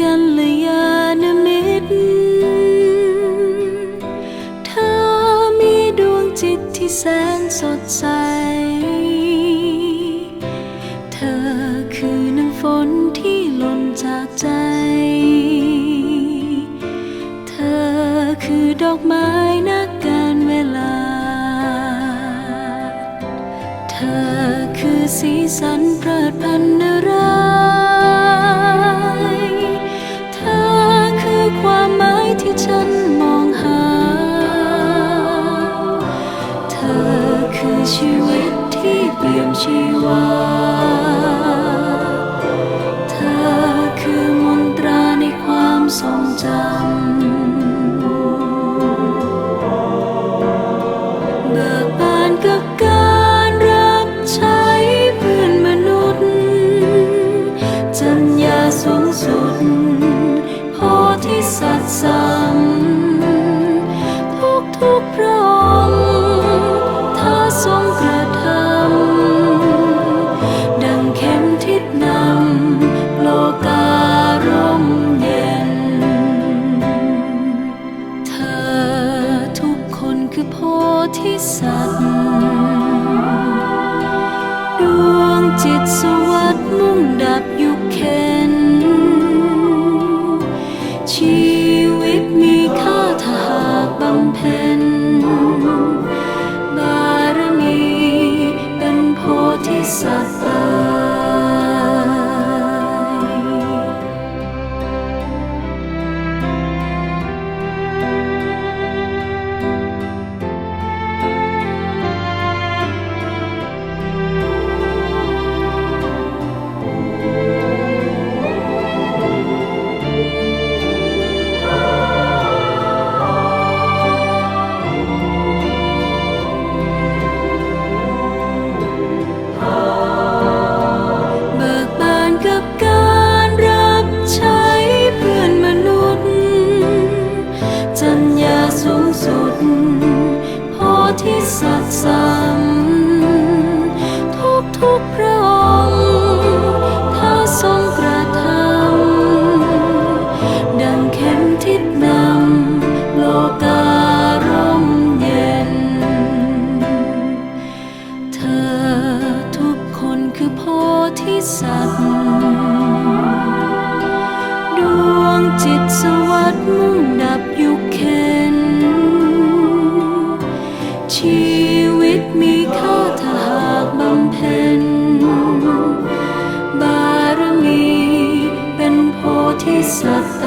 กัลยานมิตรเธอมีดวงจิตที่แสนสดใส เธอคือน้ำฝนที่หล่นจากใจ เธอคือดอกไม้นักการเวลา เธอคือสีสันประด ชีวา เธอคือมนตราในความทรงจำ เบิกบานกับการรับใช้เพื่อนมนุษย์ จัญญาสูงสุดโพธิสัตว์สัม สัตว์ดวงจิต สูงสุดโพธิสัตว์สัมทุกทุกพระองค์ถ้าทรงกระทำดังเข็มทิศนำโลการมเย็น เธอทุกคนคือโพธิสัตว์ มีค่าถ้าหากบำเพ็ญ บารมีเป็นโพธิสัตว์